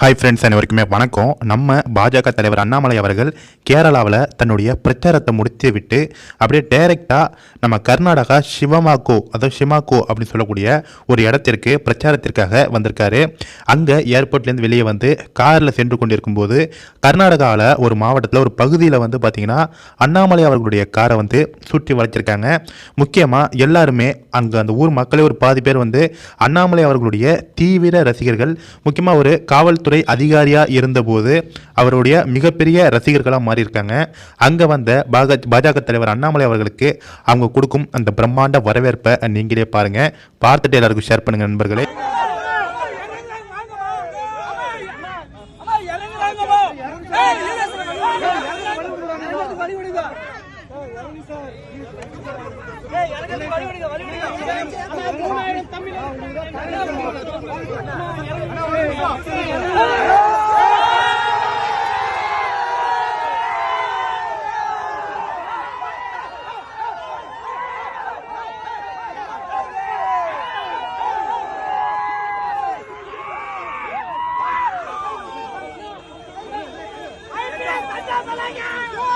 Hi friends அனைவருக்குமே வணக்கம். நம்ம பாஜக தலைவர் அண்ணாமலை அவர்கள் கேரளாவில் தன்னுடைய பிரச்சாரத்தை முடித்து விட்டு அப்படியே டைரெக்டாக நம்ம கர்நாடகா சிவமாக்கோ அதாவது ஷிமாக்கோ அப்படின்னு சொல்லக்கூடிய ஒரு இடத்திற்கு பிரச்சாரத்திற்காக வந்திருக்காரு. அங்கே ஏர்போர்ட்லேருந்து வெளியே வந்து காரில் சென்று கொண்டிருக்கும்போது கர்நாடகாவில் ஒரு மாவட்டத்தில் ஒரு பகுதியில் வந்து பார்த்திங்கன்னா அண்ணாமலை அவர்களுடைய காரை வந்து சுற்றி வளைச்சிருக்காங்க. முக்கியமாக எல்லாருமே அங்கே அந்த ஊர் மக்களே ஒரு பாதி பேர் வந்து அண்ணாமலை அவர்களுடைய தீவிர ரசிகர்கள். முக்கியமாக ஒரு காவல் காவல்துறை அதிகாரியாக இருந்தபோது அவருடைய மிகப்பெரிய ரசிகர்களாக மாறியிருக்காங்க. அங்கே வந்த பாக பாஜக தலைவர் அண்ணாமலை அவர்களுக்கு அவங்க கொடுக்கும் அந்த பிரம்மாண்ட வரவேற்பை நீங்களே பாருங்க. பார்த்துட்டு எல்லாருக்கும் ஷேர் பண்ணுங்க நண்பர்களே. மூணாயிரம் ¡Aplausos para!